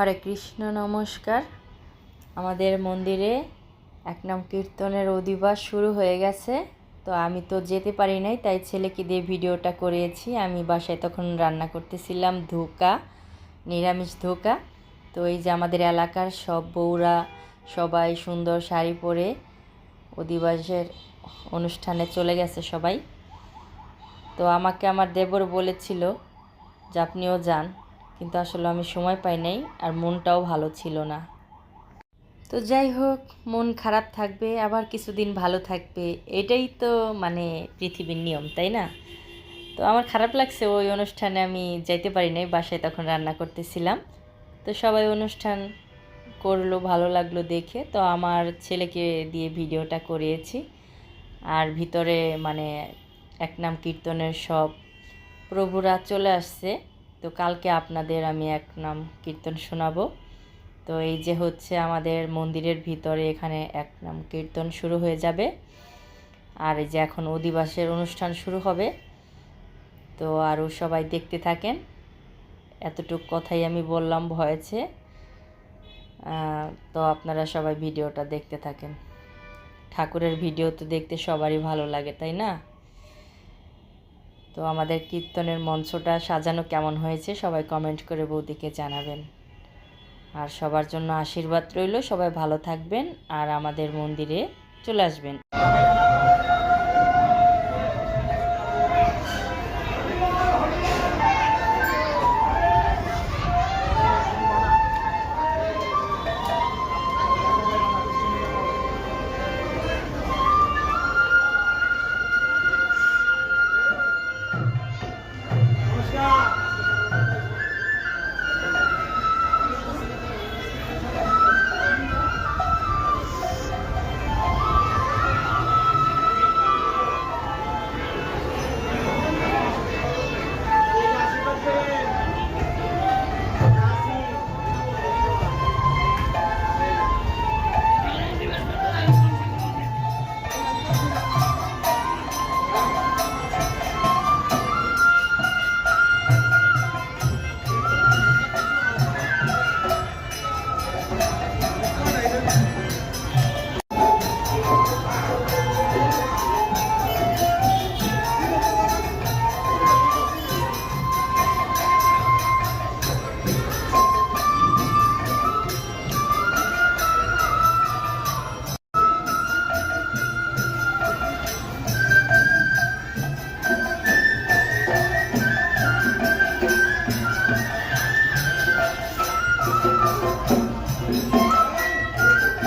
হরে কৃষ্ণ নমস্কার। আমাদের মন্দিরে এক নাম কীর্তনের অধিবাস শুরু হয়ে গেছে। তো আমি তো যেতে পারি নাই, তাই ছেলেকে দিয়ে ভিডিওটা করিয়েছি আমি বাসায় তখন রান্না করতেছিলাম ধোকা, নিরামিষ ধোকা। তো এই যে আমাদের এলাকার সব বউরা সবাই সুন্দর শাড়ি পরে অধিবাসের অনুষ্ঠানে চলে গেছে সবাই। তো আমাকে আমার দেবর বলেছিল যে আপনিও যান। কিন্তু আসলে আমি সময় পাই নাই আর মনটাও ভালো ছিল না। তো যাই হোক, মন খারাপ থাকবে, আবার কিছুদিন ভালো থাকবে, এটাই তো মানে পৃথিবীর নিয়ম, তাই না? তো আমার খারাপ লাগছে, ওই অনুষ্ঠানে আমি যাইতে পারি নাই, বাসায় তখন রান্না করতেছিলাম। তো সবাই অনুষ্ঠান করল, ভালো লাগল দেখে। তো আমার ছেলেকে দিয়ে ভিডিওটা করিয়েছি। আর ভিতরে মানে এক নাম কীর্তনের সব প্রভুরা চলে আসছে। তো কালকে আপনাদের আমি এক নাম কীর্তন শোনাবো। তো এই যে হচ্ছে আমাদের মন্দিরের ভিতরে এখানে এক নাম কীর্তন শুরু হয়ে যাবে। আর এই যে এখন অধিবাসের অনুষ্ঠান শুরু হবে। তো আরও সবাই দেখতে থাকেন। এতটুক কথাই আমি বললাম ভয়েছে তো আপনারা সবাই ভিডিওটা দেখতে থাকেন। ঠাকুরের ভিডিও তো দেখতে সবারই ভালো লাগে, তাই না? তো আমাদের কীর্তনের মঞ্চটা সাজানো কেমন হয়েছে সবাই কমেন্ট করে বৌদিকে জানাবেন। আর সবার জন্য আশীর্বাদ রইল, সবাই ভালো থাকবেন আর আমাদের মন্দিরে চলে আসবেন।